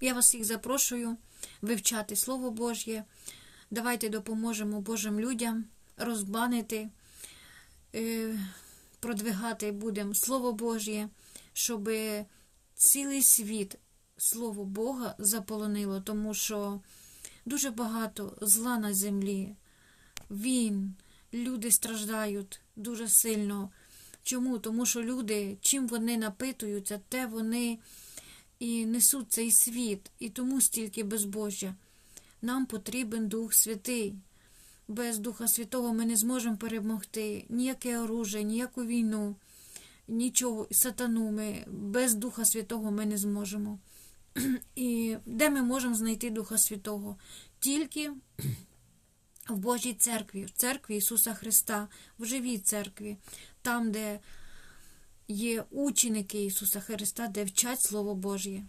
Я вас всіх запрошую вивчати Слово Божє. Давайте допоможемо Божим людям розбанити, е, продвигати будемо Слово Божє, щоб цілий світ Слово Бога заполонило, тому що дуже багато зла на землі. Він, люди страждають дуже сильно. Чому? Тому що люди, чим вони напитуються, те вони і несуть цей світ, і тому стільки безбожжя. Нам потрібен Дух Святий. Без Духа Святого ми не зможемо перемогти ніяке оружие, ніяку війну, нічого, сатану ми без Духа Святого ми не зможемо. І де ми можемо знайти Духа Святого? Тільки в Божій церкві, в церкві Ісуса Христа, в живій церкві, там, де є ученики Ісуса Христа, де вчать Слово Божє.